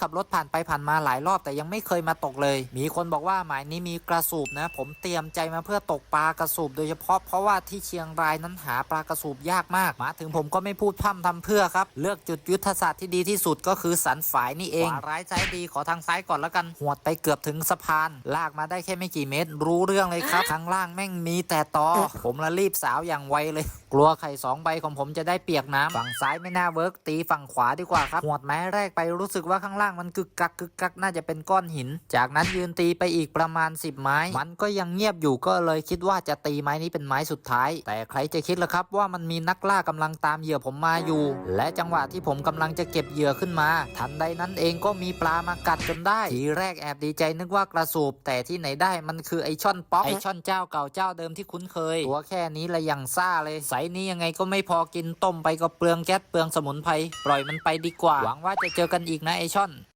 ขับรถผ่านไปผ่านมาหลายรอบแต่ยังไม่เคยมาตกเลย มีคนบอกว่าหมายนี้มีกระสูบนะ ผมเตรียมใจมาเพื่อตกปลากระสูบโดยเฉพาะเพราะว่าที่เชียงรายนั้นหาปลากระสูบยากมาก มาถึงผมก็ไม่พูดพร่ำทำเพื่อครับ เลือกจุดยุทธศาสตร์ที่ดีที่สุดก็คือสันฝายนี่เองขวาร้ายซ้ายดีขอทางซ้ายก่อนแล้วกันหวดไปเกือบถึงสะพาน ลากมาได้แค่ไม่กี่เมตร รู้เรื่องเลยครับข้างล่างแม่งมีแต่ตอผมละรีบสาวอย่างไวเลย กลัวไข่สองใบของผมจะได้เปียกน้ำฝั่งซ้ายไม่น่าเวิร์กตีฝั่งขวาดีกว่าครับหวดไม้แรกไปรู้สึกว่าข้างล่างมันกึกกักกึกกักน่าจะเป็นก้อนหิน จากนั้นยืนตีไปอีกประมาณ 10 ไม้ มันก็ยังเงียบอยู่ก็เลยคิดว่าจะตีไม้นี้เป็นไม้สุดท้าย แต่ใครจะคิดล่ะครับ ว่ามันมีนักล่ากำลังตามเหยื่อผมมาอยู่ และจังหวะที่ผมกำลังจะเก็บเหยื่อขึ้นมา ทันใดนั้นเองก็มีปลามากัดจนได้ ทีแรกแอบดีใจนึกว่ากระสูบแต่ที่ไหนได้มันคือไอช่อนป๊อกไอช่อนเจ้าเก่าเจ้าเดิมที่คุ้นเคยตัวแค่นี้ละยังซ่าเลยไซส์นี้ยังไงก็ไม่พอกินต้มไปก็เปลืองแก๊สเปลืองสมุนไพรปล่อยมันไปดีกว่า หวังว่าจะเจอกันอีกนะไอช่อน